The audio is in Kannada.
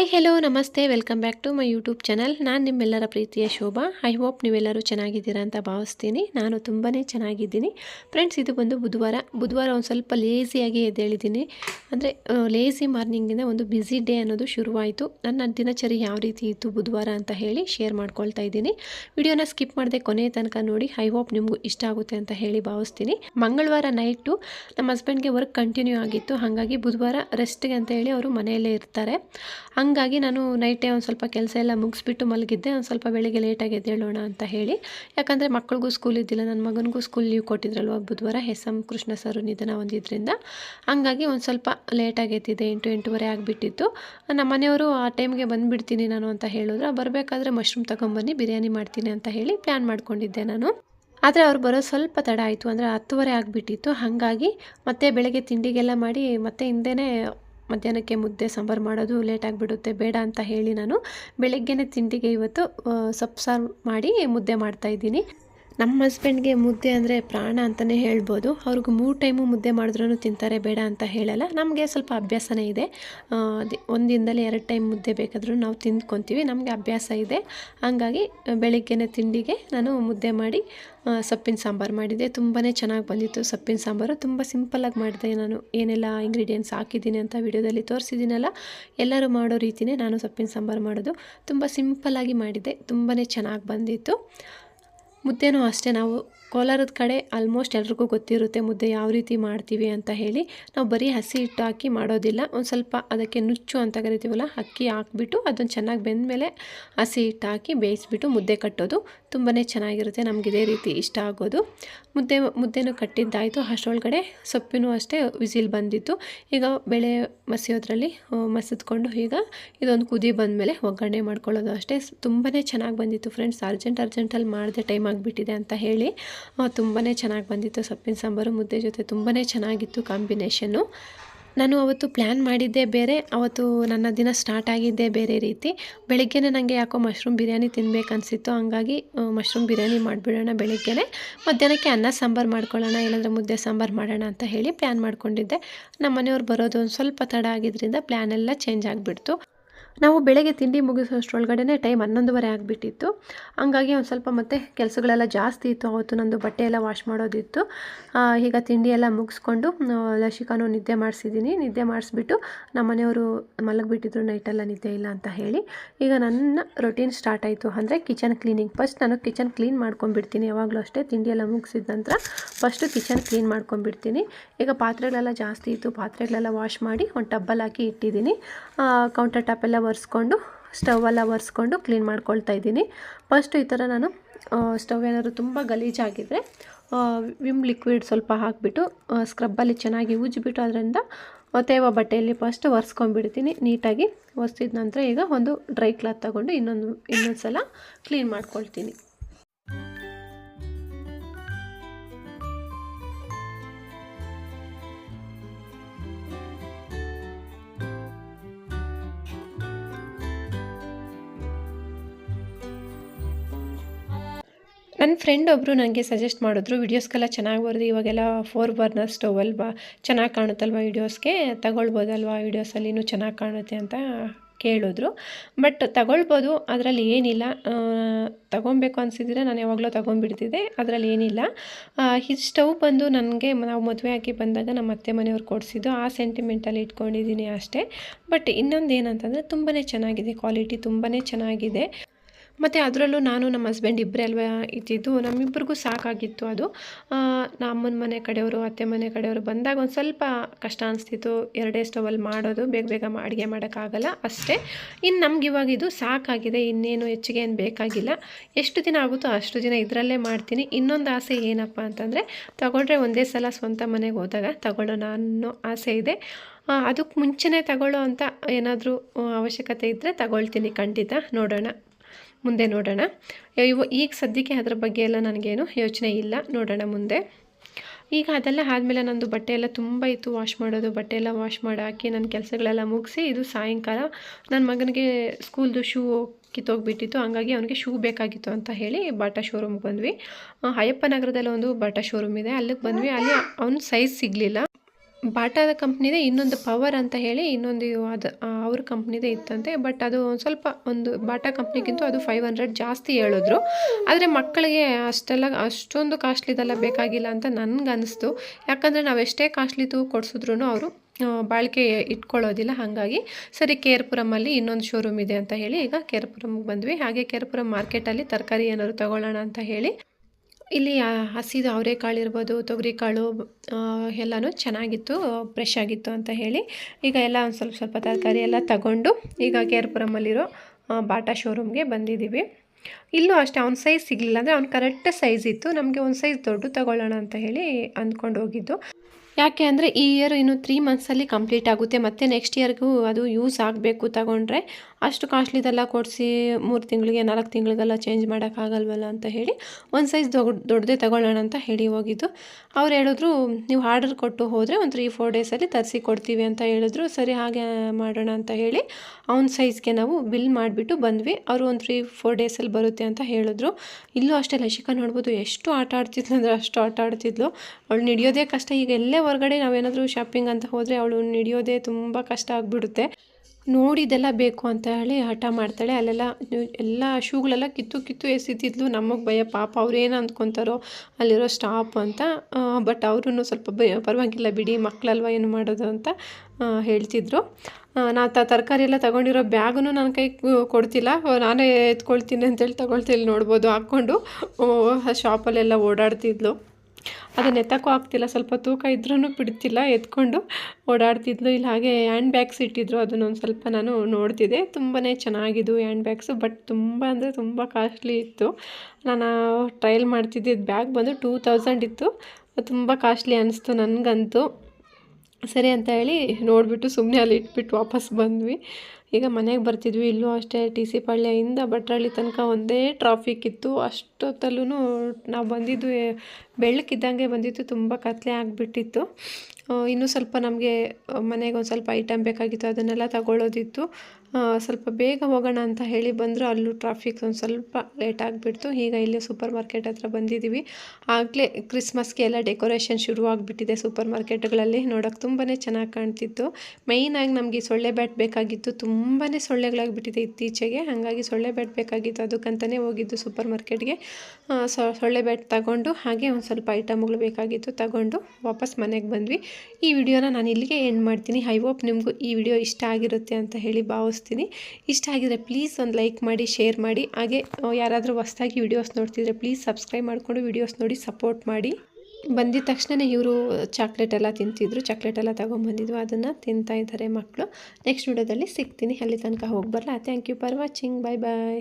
ಹಾಯ್ ಹೆಲೋ ನಮಸ್ತೆ welcome back to my YouTube channel ನಾನು ನಿಮ್ಮೆಲ್ಲರ ಪ್ರೀತಿಯ ಶೋಭಾ. ಐ ಹೋಪ್ ನೀವೆಲ್ಲರೂ ಚೆನ್ನಾಗಿದ್ದೀರಾ ಅಂತ ಭಾವಿಸ್ತೀನಿ. ನಾನು ತುಂಬಾ ಚೆನ್ನಾಗಿದ್ದೀನಿ. ಫ್ರೆಂಡ್ಸ್ ಇದು ಬಂದು ಬುಧವಾರ ಬುಧವಾರ ಒಂದು ಸ್ವಲ್ಪ ಲೇಸಿಯಾಗಿ ಎದ್ದೇಳಿದ್ದೀನಿ. ಅಂದರೆ ಲೇಸಿ ಮಾರ್ನಿಂಗಿಂದ ಒಂದು ಬ್ಯುಸಿ ಡೇ ಅನ್ನೋದು ಶುರುವಾಯಿತು. ನನ್ನ ದಿನಚರಿ ಯಾವ ರೀತಿ ಇತ್ತು ಬುಧವಾರ ಅಂತ ಹೇಳಿ ಶೇರ್ ಮಾಡ್ಕೊಳ್ತಾ ಇದ್ದೀನಿ. ವಿಡಿಯೋನ ಸ್ಕಿಪ್ ಮಾಡದೆ ಕೊನೆಯ ತನಕ ನೋಡಿ ಐ ಹೋಪ್ ನಿಮಗೂ ಇಷ್ಟ ಆಗುತ್ತೆ ಅಂತ ಹೇಳಿ ಭಾವಿಸ್ತೀನಿ. ಮಂಗಳವಾರ ನೈಟು ನಮ್ಮ ಹಸ್ಬೆಂಡ್ಗೆ ವರ್ಕ್ ಕಂಟಿನ್ಯೂ ಆಗಿತ್ತು. ಹಾಗಾಗಿ ಬುಧವಾರ ರೆಸ್ಟ್ಗೆ ಅಂತ ಹೇಳಿ ಅವರು ಮನೆಯಲ್ಲೇ ಇರ್ತಾರೆ. ಹಾಗಾಗಿ ನಾನು ನೈಟೇ ಒಂದು ಸ್ವಲ್ಪ ಕೆಲಸ ಎಲ್ಲ ಮುಗಿಸ್ಬಿಟ್ಟು ಮಲಗಿದ್ದೆ. ಒಂದು ಸ್ವಲ್ಪ ಬೆಳಿಗ್ಗೆ ಲೇಟಾಗಿ ಎದ್ದೇಳೋಣ ಅಂತ ಹೇಳಿ. ಯಾಕಂದರೆ ಮಕ್ಕಳಿಗೂ ಸ್ಕೂಲ್ ಇದ್ದಿಲ್ಲ ನನ್ನ ಮಗನಿಗೂ ಸ್ಕೂಲ್ ಲೀವ್ ಕೊಟ್ಟಿದ್ರಲ್ವ ಬುಧವಾರ ಎಸ್ ಎಂ ಕೃಷ್ಣ ಸರ್ ನಿಧನ ಹೊಂದಿದ್ರಿಂದ. ಹಾಗಾಗಿ ಒಂದು ಸ್ವಲ್ಪ ಲೇಟಾಗಿ ಇದೆ ಎಂಟು ಎಂಟೂವರೆ ಆಗಿಬಿಟ್ಟಿತ್ತು. ನಮ್ಮ ಮನೆಯವರು ಆ ಟೈಮ್ಗೆ ಬಂದುಬಿಡ್ತೀನಿ ನಾನು ಅಂತ ಹೇಳಿದ್ರು. ಬರಬೇಕಾದ್ರೆ ಮಶ್ರೂಮ್ ತಗೊಂಬನ್ನಿ, ಬಿರಿಯಾನಿ ಮಾಡ್ತೀನಿ ಅಂತ ಹೇಳಿ ಪ್ಲ್ಯಾನ್ ಮಾಡ್ಕೊಂಡಿದ್ದೆ ನಾನು. ಆದರೆ ಅವ್ರು ಬರೋ ಸ್ವಲ್ಪ ತಡ ಆಯಿತು, ಅಂದರೆ ಹತ್ತುವರೆ ಆಗಿಬಿಟ್ಟಿತ್ತು. ಹಾಗಾಗಿ ಮತ್ತೆ ಬೆಳಗ್ಗೆ ತಿಂಡಿಗೆಲ್ಲ ಮಾಡಿ ಮತ್ತೆ ಹಿಂದೆನೇ ಮಧ್ಯಾಹ್ನಕ್ಕೆ ಮುದ್ದೆ, ಸಾಂಬಾರು ಮಾಡೋದು ಲೇಟ್ ಆಗಿಬಿಡುತ್ತೆ, ಬೇಡ ಅಂತ ಹೇಳಿ ನಾನು ಬೆಳಗ್ಗೆನೇ ತಿಂಡಿಗೆ ಇವತ್ತು ಸೊಪ್ಪು ಸಾರು ಮಾಡಿ ಮುದ್ದೆ ಮಾಡ್ತಾಯಿದ್ದೀನಿ ನಮ್ಮ ಹಸ್ಬೆಂಡ್ಗೆ ಮುದ್ದೆ ಅಂದರೆ ಪ್ರಾಣ ಅಂತಲೇ ಹೇಳ್ಬೋದು. ಅವ್ರಿಗೆ ಮೂರು ಟೈಮು ಮುದ್ದೆ ಮಾಡಿದ್ರೂ ತಿಂತಾರೆ, ಬೇಡ ಅಂತ ಹೇಳಲ್ಲ. ನಮಗೆ ಸ್ವಲ್ಪ ಅಭ್ಯಾಸನೇ ಇದೆ. ಒಂದು ದಿನದಲ್ಲಿ ಎರಡು ಟೈಮ್ ಮುದ್ದೆ ಬೇಕಾದರೂ ನಾವು ತಿಂದ್ಕೊತೀವಿ. ನಮಗೆ ಅಭ್ಯಾಸ ಇದೆ. ಹಾಗಾಗಿ ಬೆಳಗ್ಗೆನೇ ತಿಂಡಿಗೆ ನಾನು ಮುದ್ದೆ ಮಾಡಿ ಸೊಪ್ಪಿನ ಸಾಂಬಾರು ಮಾಡಿದ್ದೆ ತುಂಬಾ ಚೆನ್ನಾಗಿ ಬಂದಿತ್ತು ಸೊಪ್ಪಿನ ಸಾಂಬಾರು. ತುಂಬ ಸಿಂಪಲ್ಲಾಗಿ ಮಾಡಿದೆ. ನಾನು ಏನೆಲ್ಲ ಇಂಗ್ರೀಡಿಯೆಂಟ್ಸ್ ಹಾಕಿದ್ದೀನಿ ಅಂತ ವಿಡಿಯೋದಲ್ಲಿ ತೋರಿಸಿದ್ದೀನಲ್ಲ, ಎಲ್ಲರೂ ಮಾಡೋ ರೀತಿಯೇ ನಾನು ಸೊಪ್ಪಿನ ಸಾಂಬಾರು ಮಾಡೋದು ತುಂಬ ಸಿಂಪಲ್ಲಾಗಿ ಮಾಡಿದ್ದೆ ತುಂಬಾ ಚೆನ್ನಾಗಿ ಬಂದಿತ್ತು. ಮುದ್ದೆನೂ ಅಷ್ಟೇ ನಾವು ಕೋಲಾರದ ಕಡೆ ಆಲ್ಮೋಸ್ಟ್ ಎಲ್ರಿಗೂ ಗೊತ್ತಿರುತ್ತೆ ಮುದ್ದೆ ಯಾವ ರೀತಿ ಮಾಡ್ತೀವಿ ಅಂತ ಹೇಳಿ. ನಾವು ಬರೀ ಹಸಿ ಹಿಟ್ಟು ಹಾಕಿ ಮಾಡೋದಿಲ್ಲ. ಒಂದು ಸ್ವಲ್ಪ ಅದಕ್ಕೆ ನುಚ್ಚು ಅಂತ ಕರಿತೀವಲ್ಲ, ಅಕ್ಕಿ ಹಾಕ್ಬಿಟ್ಟು ಅದನ್ನು ಚೆನ್ನಾಗಿ ಬೆಂದಮೇಲೆ ಹಸಿ ಹಿಟ್ಟು ಹಾಕಿ ಬೇಯಿಸ್ಬಿಟ್ಟು ಮುದ್ದೆ ಕಟ್ಟೋದು. ತುಂಬಾ ಚೆನ್ನಾಗಿರುತ್ತೆ, ನಮ್ಗೆ ಇದೇ ರೀತಿ ಇಷ್ಟ ಆಗೋದು. ಮುದ್ದೆ, ಮುದ್ದೆನೂ ಕಟ್ಟಿದ್ದಾಯಿತು. ಅಷ್ಟರೊಳಗಡೆ ಸೊಪ್ಪಿನೂ ಅಷ್ಟೇ ವಿಸಿಲ್ ಬಂದಿತ್ತು. ಈಗ ಬೆಳೆ ಮಸಿಯೋದ್ರಲ್ಲಿ ಮಸಿದ್ಕೊಂಡು ಈಗ ಇದೊಂದು ಕುದಿ ಬಂದಮೇಲೆ ಒಗ್ಗರಣೆ ಮಾಡ್ಕೊಳ್ಳೋದು ಅಷ್ಟೇ. ತುಂಬಾ ಚೆನ್ನಾಗಿ ಬಂದಿತ್ತು ಫ್ರೆಂಡ್ಸ್. ಅರ್ಜೆಂಟ್, ಅರ್ಜೆಂಟಲ್ಲಿ ಮಾಡಿದೆ ಟೈಮ್ ಆಗಿಬಿಟ್ಟಿದೆ ಅಂತ ಹೇಳಿ. ತುಂಬಾ ಚೆನ್ನಾಗಿ ಬಂದಿತ್ತು ಸೊಪ್ಪಿನ ಸಾಂಬಾರು, ಮುದ್ದೆ ಜೊತೆ ತುಂಬಾ ಚೆನ್ನಾಗಿತ್ತು ಕಾಂಬಿನೇಷನ್ನು. ನಾನು ಅವತ್ತು ಪ್ಲ್ಯಾನ್ ಮಾಡಿದ್ದೇ ಬೇರೆ, ಅವತ್ತು ನನ್ನ ದಿನ ಸ್ಟಾರ್ಟ್ ಆಗಿದ್ದೆ ಬೇರೆ ರೀತಿ. ಬೆಳಗ್ಗೆನೇ ನನಗೆ ಯಾಕೋ ಮಶ್ರೂಮ್ ಬಿರಿಯಾನಿ ತಿನ್ಬೇಕು ಅನಿಸಿತ್ತು ಹಂಗಾಗಿ ಮಶ್ರೂಮ್ ಬಿರಿಯಾನಿ ಮಾಡಿಬಿಡೋಣ ಬೆಳಗ್ಗೆನೇ. ಮಧ್ಯಾಹ್ನಕ್ಕೆ ಅನ್ನ ಸಾಂಬಾರು ಮಾಡ್ಕೊಳ್ಳೋಣ, ಇಲ್ಲಾಂದರೆ ಮುದ್ದೆ ಸಾಂಬಾರು ಮಾಡೋಣ ಅಂತ ಹೇಳಿ ಪ್ಲ್ಯಾನ್ ಮಾಡ್ಕೊಂಡಿದ್ದೆ. ನಮ್ಮ ಮನೆಯವ್ರು ಬರೋದು ಒಂದು ಸ್ವಲ್ಪ ತಡ ಆಗಿದ್ದರಿಂದ ಪ್ಲ್ಯಾನೆಲ್ಲ ಚೇಂಜ್ ಆಗಿಬಿಡ್ತು. ನಾವು ಬೆಳಗ್ಗೆ ತಿಂಡಿ ಮುಗಿಸೋಷ್ಟ್ರೊಳಗಡೆ ಟೈಮ್ ಹನ್ನೊಂದುವರೆ ಆಗಿಬಿಟ್ಟಿತ್ತು. ಹಂಗಾಗಿ ಒಂದು ಸ್ವಲ್ಪ ಮತ್ತೆ ಕೆಲಸಗಳೆಲ್ಲ ಜಾಸ್ತಿ ಇತ್ತು. ಅವತ್ತು ನಂದು ಬಟ್ಟೆ ಎಲ್ಲ ವಾಶ್ ಮಾಡೋದಿತ್ತು. ಈಗ ತಿಂಡಿ ಎಲ್ಲ ಮುಗಿಸ್ಕೊಂಡು ಲಸಿಕಾನು ನಿದ್ದೆ ಮಾಡಿಸಿದ್ದೀನಿ. ನಿದ್ದೆ ಮಾಡಿಸ್ಬಿಟ್ಟು ನಮ್ಮ ಮನೆಯವರು ಮಲಗಿಬಿಟ್ಟಿದ್ರು ನೈಟೆಲ್ಲ ನಿದ್ದೆ ಇಲ್ಲ ಅಂತ ಹೇಳಿ. ಈಗ ನನ್ನ ರೊಟೀನ್ ಸ್ಟಾರ್ಟ್ ಆಯಿತು ಅಂದರೆ ಕಿಚನ್ ಕ್ಲೀನಿಂಗ್ ಫಸ್ಟ್ ನಾನು ಕಿಚನ್ ಕ್ಲೀನ್ ಮಾಡ್ಕೊಂಡ್ಬಿಡ್ತೀನಿ. ಯಾವಾಗಲೂ ಅಷ್ಟೇ ತಿಂಡಿ ಎಲ್ಲ ಮುಗಿಸಿದ ನಂತರ ಫಸ್ಟು ಕಿಚನ್ ಕ್ಲೀನ್ ಮಾಡ್ಕೊಂಡ್ಬಿಡ್ತೀನಿ. ಈಗ ಪಾತ್ರೆಗಳೆಲ್ಲ ಜಾಸ್ತಿ ಇತ್ತು. ಪಾತ್ರೆಗಳೆಲ್ಲ ವಾಶ್ ಮಾಡಿ ಒಂದು ಟಬ್ಬಲ್ಲಿ ಹಾಕಿ ಇಟ್ಟಿದ್ದೀನಿ. ಕೌಂಟರ್ ಟಾಪ್ ಎಲ್ಲ ಒರೆಸ್ಕೊಂಡು, ಸ್ಟವ್ ಎಲ್ಲ ಒರೆಸ್ಕೊಂಡು ಕ್ಲೀನ್ ಮಾಡ್ಕೊಳ್ತಾ ಇದ್ದೀನಿ. ಫಸ್ಟು ಈ ಥರ ನಾನು ಸ್ಟವ್ ಏನಾದರೂ ತುಂಬ ಗಲೀಜಾಗಿದ್ದರೆ ವಿಮ್ ಲಿಕ್ವಿಡ್ ಸ್ವಲ್ಪ ಹಾಕಿಬಿಟ್ಟು ಸ್ಕ್ರಬ್ಬಲ್ಲಿ ಚೆನ್ನಾಗಿ ಉಜ್ಜಿಬಿಟ್ಟು ಅದರಿಂದ ತೇವ ಬಟ್ಟೆಯಲ್ಲಿ ಫಸ್ಟ್ ಒರೆಸ್ಕೊಂಡ್ಬಿಡ್ತೀನಿ ನೀಟಾಗಿ. ಒರೆಸಿದ ನಂತರ ಈಗ ಒಂದು ಡ್ರೈ ಕ್ಲಾತ್ ತಗೊಂಡು ಇನ್ನೊಂದು ಇನ್ನೊಂದು ಸಲ ಕ್ಲೀನ್ ಮಾಡ್ಕೊಳ್ತೀನಿ. ನನ್ನ ಫ್ರೆಂಡ್ ಒಬ್ಬರು ನನಗೆ ಸಜೆಸ್ಟ್ ಮಾಡಿದ್ರು, ವೀಡಿಯೋಸ್ಗೆಲ್ಲ ಚೆನ್ನಾಗಿ ಬರೋದು, ಇವಾಗೆಲ್ಲ ಫೋರ್ ಬರ್ನರ್ ಸ್ಟವ್ ಅಲ್ವಾ, ಚೆನ್ನಾಗಿ ಕಾಣುತ್ತಲ್ವ ವೀಡಿಯೋಸ್ಗೆ? ತಗೊಳ್ಬೋದಲ್ವಾ ವೀಡಿಯೋಸಲ್ಲಿ? ಇನ್ನೂ ಚೆನ್ನಾಗಿ ಕಾಣುತ್ತೆ ಅಂತ ಕೇಳಿದ್ರು. ಬಟ್ ತಗೊಳ್ಬೋದು, ಅದರಲ್ಲಿ ಏನಿಲ್ಲ. ತಗೊಬೇಕು ಅನಿಸಿದ್ರೆ ನಾನು ಯಾವಾಗಲೂ ತೊಗೊಂಡ್ಬಿಡ್ತಿದ್ದೆ, ಅದರಲ್ಲಿ ಏನಿಲ್ಲ. ಈ ಸ್ಟವ್ ಬಂದು ನನಗೆ ನಾವು ಮದುವೆ ಆಗಿ ಬಂದಾಗ ನಮ್ಮ ಅತ್ತೆ ಮನೆಯವ್ರು ಕೊಡಿಸಿದ್ದು, ಆ ಸೆಂಟಿಮೆಂಟಲ್ಲಿ ಇಟ್ಕೊಂಡಿದ್ದೀನಿ ಅಷ್ಟೇ. ಬಟ್ ಇನ್ನೊಂದು ಏನಂತಂದರೆ ತುಂಬಾ ಚೆನ್ನಾಗಿದೆ ಕ್ವಾಲಿಟಿ ತುಂಬಾ ಚೆನ್ನಾಗಿದೆ. ಮತ್ತು ಅದರಲ್ಲೂ ನಾನು ನಮ್ಮ ಹಸ್ಬೆಂಡ್ ಇಬ್ಬರೇ ಅಲ್ವಾ ಇದ್ದಿದ್ದು ನಮ್ಮಿಬ್ಬರಿಗೂ ಸಾಕಾಗಿತ್ತು ಅದು. ಆ, ನಮ್ಮನ ಮನೆ ಕಡೆಯವರು ಅತ್ತೆ ಮನೆ ಕಡೆಯವರು ಬಂದಾಗ ಒಂದು ಸ್ವಲ್ಪ ಕಷ್ಟ ಅನಿಸ್ತಿತ್ತು. ಎರಡೇ ಸ್ಟವಲ್ಲಿ ಮಾಡೋದು ಬೇಗ ಬೇಗ ಅಡುಗೆ ಮಾಡೋಕ್ಕಾಗಲ್ಲ ಅಷ್ಟೇ. ಇನ್ನು ನಮ್ಗೆ ಇವಾಗ ಇದು ಸಾಕಾಗಿದೆ ಇನ್ನೇನು ಹೆಚ್ಚಿಗೆ ಏನು ಬೇಕಾಗಿಲ್ಲ. ಎಷ್ಟು ದಿನ ಆಗುತ್ತೋ ಅಷ್ಟು ದಿನ ಇದರಲ್ಲೇ ಮಾಡ್ತೀನಿ. ಇನ್ನೊಂದು ಆಸೆ ಏನಪ್ಪ ಅಂತಂದರೆ ತಗೊಂಡ್ರೆ ಒಂದೇ ಸಲ ಸ್ವಂತ ಮನೆಗೆ ಹೋದಾಗ ತಗೊಳ್ಳೋಣ ಅನ್ನೋ ಆಸೆ ಇದೆ. ಅದಕ್ಕೆ ಮುಂಚೆನೇ ತಗೊಳ್ಳೋ ಅಂತ ಏನಾದರೂ ಅವಶ್ಯಕತೆ ಇದ್ದರೆ ತಗೊಳ್ತೀನಿ ಖಂಡಿತ. ನೋಡೋಣ. ಮುಂದೆ ನೋಡೋಣ. ಇವು ಈಗ ಸದ್ಯಕ್ಕೆ ಅದರ ಬಗ್ಗೆ ಎಲ್ಲ ನನಗೇನು ಯೋಚನೆ ಇಲ್ಲ. ನೋಡೋಣ ಮುಂದೆ. ಈಗ ಅದೆಲ್ಲ ಆದಮೇಲೆ ನಂದು ಬಟ್ಟೆ ಎಲ್ಲ ತುಂಬ ಇತ್ತು. ವಾಶ್ ಮಾಡೋದು, ಬಟ್ಟೆ ಎಲ್ಲ ವಾಶ್ ಮಾಡಿ ಹಾಕಿ ನನ್ನ ಕೆಲಸಗಳೆಲ್ಲ ಮುಗಿಸಿ ಇದು ಸಾಯಂಕಾಲ ನನ್ನ ಮಗನಿಗೆ ಸ್ಕೂಲ್ದು ಶೂ ಕಿತ್ತೋಗ್ಬಿಟ್ಟಿತ್ತು ಹಂಗಾಗಿ ಅವನಿಗೆ ಶೂ ಬೇಕಾಗಿತ್ತು ಅಂತ ಹೇಳಿ ಬಾಟಾ ಶೋರೂಮ್ಗೆ ಬಂದ್ವಿ. ಅಯ್ಯಪ್ಪ ನಗರದಲ್ಲಿ ಒಂದು ಬಾಟಾ ಶೋರೂಮ್ ಇದೆ. ಅಲ್ಲಿಗೆ ಬಂದ್ವಿ. ಅಲ್ಲಿ ಅವ್ನ ಸೈಜ್ ಸಿಗಲಿಲ್ಲ. ಬಾಟಾದ ಕಂಪ್ನಿದೆ ಇನ್ನೊಂದು ಪವರ್ ಅಂತ ಹೇಳಿ ಇನ್ನೊಂದು ಅದು ಅವ್ರ ಕಂಪ್ನಿದೆ ಇತ್ತಂತೆ. ಬಟ್ ಅದು ಒಂದು ಸ್ವಲ್ಪ ಒಂದು ಬಾಟಾ ಕಂಪ್ನಿಗಿಂತ ಅದು ಫೈವ್ ಹಂಡ್ರೆಡ್ ಜಾಸ್ತಿ ಹೇಳಿದ್ರು. ಆದರೆ ಮಕ್ಕಳಿಗೆ ಅಷ್ಟೆಲ್ಲ, ಅಷ್ಟೊಂದು ಕಾಸ್ಟ್ಲಿದೆಲ್ಲ ಬೇಕಾಗಿಲ್ಲ ಅಂತ ನನಗೆ ಅನಿಸ್ತು ಯಾಕಂದರೆ ನಾವು ಎಷ್ಟೇ ಕಾಸ್ಟ್ಲಿದು ಕೊಡಿಸಿದ್ರು ಅವರು ಬಾಳಿಕೆ ಇಟ್ಕೊಳ್ಳೋದಿಲ್ಲ. ಹಾಗಾಗಿ ಸರಿ ಕೇರ್ಪುರಮಲ್ಲಿ ಇನ್ನೊಂದು ಶೋರೂಮ್ ಇದೆ ಅಂತ ಹೇಳಿ ಈಗ ಕೇರ್ಪುರಮ್ಗೆ ಬಂದ್ವಿ. ಹಾಗೆ ಕೇರ್ಪುರಮ್ ಮಾರ್ಕೆಟಲ್ಲಿ ತರಕಾರಿ ಏನಾದ್ರು ತಗೊಳ್ಳೋಣ ಅಂತ ಹೇಳಿ ಇಲ್ಲಿ ಹಸಿದು ಅವರೆಕಾಳು ಇರ್ಬೋದು, ತೊಗರಿಕಾಳು ಎಲ್ಲನೂ ಚೆನ್ನಾಗಿತ್ತು ಫ್ರೆಶ್ ಆಗಿತ್ತು ಅಂತ ಹೇಳಿ. ಈಗ ಎಲ್ಲ ಒಂದು ಸ್ವಲ್ಪ ಸ್ವಲ್ಪ ತರಕಾರಿ ಎಲ್ಲ ತಗೊಂಡು ಈಗ ಕೇರ್ಪುರಮಲ್ಲಿರೋ ಪುರಮಲ್ಲಿರೋ ಬಾಟಾ ಶೋರೂಮ್ಗೆ ಬಂದಿದ್ದೀವಿ ಇಲ್ಲೂ ಅಷ್ಟೇ ಅವ್ನ ಸೈಜ್ ಸಿಗಲಿಲ್ಲ ಅಂದರೆ ಅವ್ನು ಕರೆಕ್ಟ್ ಸೈಜ್ ಇತ್ತು. ನಮಗೆ ಒಂದು ಸೈಜ್ ದೊಡ್ಡ ತಗೊಳ್ಳೋಣ ಅಂತ ಹೇಳಿ ಅಂದ್ಕೊಂಡು ಹೋಗಿದ್ದು. ಯಾಕೆ ಅಂದರೆ ಈ ಇಯರ್ ಇನ್ನು ತ್ರೀ ಮಂತ್ಸಲ್ಲಿ ಕಂಪ್ಲೀಟ್ ಆಗುತ್ತೆ. ಮತ್ತು ನೆಕ್ಸ್ಟ್ ಇಯರ್ಗೂ ಅದು ಯೂಸ್ ಆಗಬೇಕು ತಗೊಂಡ್ರೆ ಅಷ್ಟು ಕಾಸ್ಟ್ಲಿದೆಲ್ಲ ಕೊಡಿಸಿ ಮೂರು ತಿಂಗಳಿಗೆ, ನಾಲ್ಕು ತಿಂಗಳಿಗೆಲ್ಲ ಚೇಂಜ್ ಮಾಡೋಕ್ಕಾಗಲ್ವಲ್ಲ ಅಂತ ಹೇಳಿ ಒಂದು ಸೈಜ್ ದೊಡ್ಡ ದೊಡ್ಡದೇ ತಗೊಳ್ಳೋಣ ಅಂತ ಹೇಳಿ ಹೋಗಿದ್ದು. ಅವ್ರು ಹೇಳಿದ್ರು, ನೀವು ಆರ್ಡರ್ ಕೊಟ್ಟು ಹೋದರೆ ಒಂದು ತ್ರೀ ಫೋರ್ ಡೇಸಲ್ಲಿ ತರಿಸಿ ಕೊಡ್ತೀವಿ ಅಂತ ಹೇಳಿದ್ರು. ಸರಿ, ಹಾಗೆ ಮಾಡೋಣ ಅಂತ ಹೇಳಿ ಅವ್ನ ಸೈಜ್ಗೆ ನಾವು ಬಿಲ್ ಮಾಡಿಬಿಟ್ಟು ಬಂದ್ವಿ. ಅವರು ಒಂದು ತ್ರೀ ಫೋರ್ ಡೇಸಲ್ಲಿ ಬರುತ್ತೆ ಅಂತ ಹೇಳಿದ್ರು. ಇಲ್ಲೂ ಅಷ್ಟೇ ಲಶಿಕಾ ನೋಡ್ಬೋದು ಎಷ್ಟು ಆಟ ಆಡ್ತಿದ್ಲು ಅಂದರೆ ಅಷ್ಟು ಆಟ ಆಡ್ತಿದ್ಲು. ಅವಳು ನಡೆಯೋದೇ ಕಷ್ಟ. ಈಗ ಎಲ್ಲೇ ಹೊರಗಡೆ ನಾವೇನಾದರೂ ಶಾಪಿಂಗ್ ಅಂತ ಹೋದರೆ ಅವಳು ನಡೆಯೋದೇ ತುಂಬ ಕಷ್ಟ ಆಗಿಬಿಡುತ್ತೆ. ನೋಡಿದೆಲ್ಲ ಬೇಕು ಅಂತ ಹೇಳಿ ಹಠ ಮಾಡ್ತಾಳೆ. ಅಲ್ಲೆಲ್ಲ ಎಲ್ಲ ಶೂಗಳೆಲ್ಲ ಕಿತ್ತು ಕಿತ್ತು ಎಸಿತಿದ್ಲು. ನಮಗೆ ಭಯ. ಪಾಪ ಅವ್ರೇನು ಅಂದ್ಕೊತಾರೋ ಅಲ್ಲಿರೋ ಸ್ಟಾಪ್ ಅಂತ. ಬಟ್ ಅವ್ರೂ ಸ್ವಲ್ಪ ಭಯ ಪರವಾಗಿಲ್ಲ ಬಿಡಿ ಮಕ್ಕಳಲ್ವ ಏನು ಮಾಡೋದು ಅಂತ ಹೇಳ್ತಿದ್ರು. ನಾ ತರಕಾರಿ ಎಲ್ಲ ತಗೊಂಡಿರೋ ಬ್ಯಾಗನ್ನು ನನ್ನ ಕೈ ಕೊಡ್ತಿಲ್ಲ. ನಾನೇ ಎತ್ಕೊಳ್ತೀನಿ ಅಂತೇಳಿ ತೊಗೊಳ್ತೀನಿ ನೋಡ್ಬೋದು. ಹಾಕ್ಕೊಂಡು ಶಾಪಲ್ಲೆಲ್ಲ ಓಡಾಡ್ತಿದ್ಲು. ಅದನ್ನ ಎತ್ತಕ್ಕೂ ಆಗ್ತಿಲ್ಲ. ಸ್ವಲ್ಪ ತೂಕ ಇದ್ರೂ ಬಿಡ್ತಿಲ್ಲ. ಎತ್ಕೊಂಡು ಓಡಾಡ್ತಿದ್ಲು. ಇಲ್ಲಿ ಹಾಗೆ ಹ್ಯಾಂಡ್ ಬ್ಯಾಗ್ಸ್ ಇಟ್ಟಿದ್ರು. ಅದನ್ನ ಒಂದು ಸ್ವಲ್ಪ ನಾನು ನೋಡ್ತಿದ್ದೆ. ತುಂಬಾ ಚೆನ್ನಾಗಿದ್ದು ಹ್ಯಾಂಡ್ ಬ್ಯಾಗ್ಸು ಬಟ್ ತುಂಬ ಅಂದರೆ ತುಂಬ ಕಾಸ್ಟ್ಲಿ ಇತ್ತು. ನಾನು ಟ್ರಯಲ್ ಮಾಡ್ತಿದ್ದಿದ್ದು ಬ್ಯಾಗ್ ಬಂದು ಟೂ ತೌಸಂಡ್ ಇತ್ತು. ತುಂಬ ಕಾಸ್ಟ್ಲಿ ಅನ್ನಿಸ್ತು ನನಗಂತೂ. ಸರಿ ಅಂತ ಹೇಳಿ ನೋಡಿಬಿಟ್ಟು ಸುಮ್ಮನೆ ಅಲ್ಲಿ ಇಟ್ಬಿಟ್ಟು ವಾಪಸ್ ಬಂದ್ವಿ. ಈಗ ಮನೆಗೆ ಬರ್ತಿದ್ವಿ, ಇಲ್ಲೂ ಅಷ್ಟೇ ಟಿ ಸಿ ಪಾಳ್ಯದಿಂದ ಭಟ್ರಳ್ಳಿ ತನಕ ಒಂದೇ ಟ್ರಾಫಿಕ್ ಇತ್ತು. ಅಷ್ಟೊತ್ತಲ್ಲೂ ನಾವು ಬಂದಿದ್ದು ಬೆಳಕಿದ್ದಂಗೆ ಬಂದಿತ್ತು, ತುಂಬ ಕತ್ತಲೆ ಆಗಿಬಿಟ್ಟಿತ್ತು. ಇನ್ನೂ ಸ್ವಲ್ಪ ನಮಗೆ ಮನೆಗೆ ಒಂದು ಸ್ವಲ್ಪ ಐಟಮ್ ಬೇಕಾಗಿತ್ತು, ಅದನ್ನೆಲ್ಲ ತಗೊಳ್ಳೋದಿತ್ತು ಸ್ವಲ್ಪ ಬೇಗ ಹೋಗೋಣ ಅಂತ ಹೇಳಿ ಬಂದರು. ಅಲ್ಲೂ ಟ್ರಾಫಿಕ್ ಒಂದು ಸ್ವಲ್ಪ ಲೇಟ್ ಆಗಿಬಿಡ್ತು. ಈಗ ಇಲ್ಲಿ ಸೂಪರ್ ಮಾರ್ಕೆಟ್ ಹತ್ರ ಬಂದಿದ್ದೀವಿ ಆಗಲೇ ಕ್ರಿಸ್ಮಸ್ಗೆ ಎಲ್ಲ ಡೆಕೋರೇಷನ್ ಶುರು ಆಗಿಬಿಟ್ಟಿದೆ ಸೂಪರ್ ಮಾರ್ಕೆಟ್ಗಳಲ್ಲಿ ನೋಡೋಕೆ ತುಂಬಾ ಚೆನ್ನಾಗಿ ಕಾಣ್ತಿತ್ತು. ಮೇಯ್ನಾಗಿ ನಮಗೆ ಸೊಳ್ಳೆ ಬ್ಯಾಟ್ ಬೇಕಾಗಿತ್ತು. ತುಂಬಾ ಸೊಳ್ಳೆಗಳಾಗಿಬಿಟ್ಟಿದೆ ಇತ್ತೀಚೆಗೆ. ಹಾಗಾಗಿ ಸೊಳ್ಳೆ ಬ್ಯಾಟ್ ಬೇಕಾಗಿತ್ತು ಅದಕ್ಕಂತಲೇ ಹೋಗಿದ್ದು ಸೂಪರ್ ಮಾರ್ಕೆಟ್ಗೆ ಸೊಳ್ಳೆ ಬ್ಯಾಟ್ ತಗೊಂಡು, ಹಾಗೆ ಒಂದು ಸ್ವಲ್ಪ ಐಟಮ್ಗಳು ಬೇಕಾಗಿತ್ತು ತಗೊಂಡು ವಾಪಸ್ ಮನೆಗೆ ಬಂದ್ವಿ. ಈ ವಿಡಿಯೋನ ನಾನು ಇಲ್ಲಿಗೆ ಎಂಡ್ ಮಾಡ್ತೀನಿ. ಐ ಹೋಪ್ ನಿಮಗೂ ಈ ವಿಡಿಯೋ ಇಷ್ಟ ಆಗಿರುತ್ತೆ ಅಂತ ಹೇಳಿ ಭಾವಿಸ್ತೀನಿ. ಇಷ್ಟ ಆಗಿದ್ರೆ ಪ್ಲೀಸ್ ಒಂದು ಲೈಕ್ ಮಾಡಿ ಶೇರ್ ಮಾಡಿ. ಹಾಗೆ ಯಾರಾದರೂ ಹೊಸದಾಗಿ ವಿಡಿಯೋಸ್ ನೋಡ್ತಿದ್ರೆ ಪ್ಲೀಸ್ ಸಬ್ಸ್ಕ್ರೈಬ್ ಮಾಡಿಕೊಂಡು ವಿಡಿಯೋಸ್ ನೋಡಿ ಸಪೋರ್ಟ್ ಮಾಡಿ. ಬಂದಿದ ತಕ್ಷಣ ಇವರು ಚಾಕ್ಲೇಟ್ ಎಲ್ಲ ತಿಂತಿದ್ರು. ಚಾಕ್ಲೇಟ್ ಎಲ್ಲ ತೊಗೊಂಬಂದಿದ್ವು ಅದನ್ನು ತಿಂತಾ ಇದ್ದಾರೆ ಮಕ್ಕಳು ನೆಕ್ಸ್ಟ್ ವಿಡಿಯೋದಲ್ಲಿ ಸಿಗ್ತೀನಿ. ಅಲ್ಲಿ ತನಕ ಹೋಗಿ ಬರಲ್ಲ thank you for watching bye bye